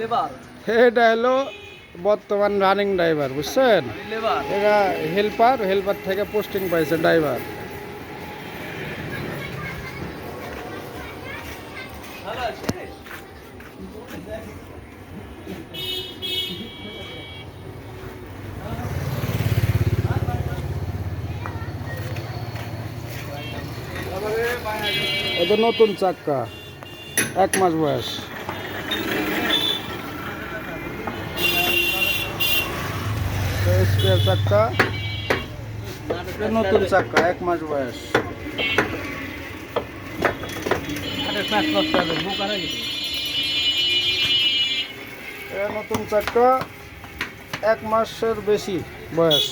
Labour এটা হলো বর্তমান রানিং ড্রাইভার বুঝছেন? লেবার এরা হেল্পার হেল্পার থেকে পোস্টিং পাইছে ড্রাইভার ভালো আছে এটা নতুন চাক্কা, এক মাস বয়স। স্পেয়ার চাক্কা। নতুন চাক্কা এক মাস বয়স। নতুন চাক্কা এক মাসের বেশি বয়স।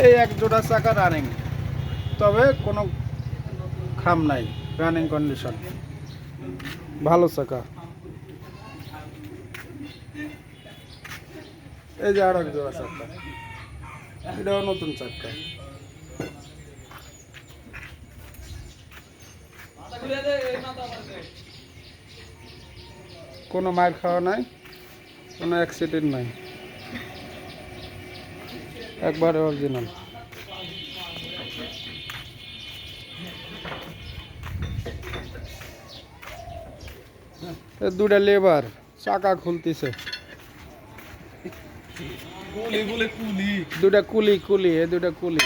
এই এক জোড়া চাকা রানিং তবে কোনো খাম নাই রানিং কন্ডিশন ভালো চাকা। এই যে আর এক জোড়া চাকা। এটাও নতুন মারতে কোনো মার খাওয়া নাই, কোনো অ্যাক্সিডেন্ট নাই। একবারে অরিজিনাল দুটা লেবার চাকা খুলতেছে। দুটা কুলি। কুলি এ দুটা কুলি।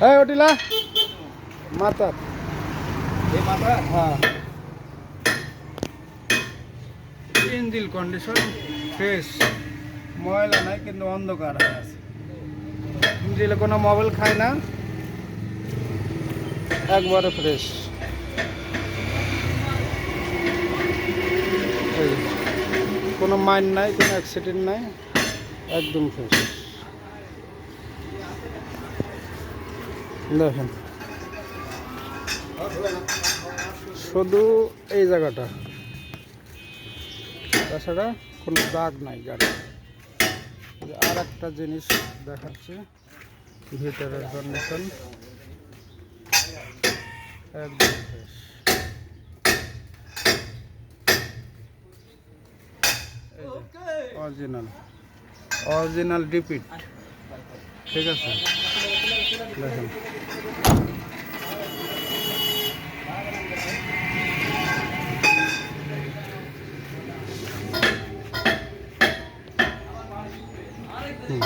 হ্যাঁ ওটিলা মাথা হ্যাঁ। ইঞ্জিল কন্ডিশন ফ্রেশ ময়লা নাই কিন্তু অন্ধকার হয়ে আছে। কোনো মোবাইল খায় না? একবারে ফ্রেশ। কোনো মাইন্ড নাই কোনো অ্যাক্সিডেন্ট নাই একদম ফ্রেশ। দেখেন। শুধু এই জায়গাটা। তাছাড়া কোনো দাগ নাই গাড়ি। আর একটা জিনিস দেখাচ্ছে ভিতরের কন্ডিশন একদম fresh। অরিজিনাল অরিজিনাল রিপিট ঠিক আছে? দেখেন। 嗯。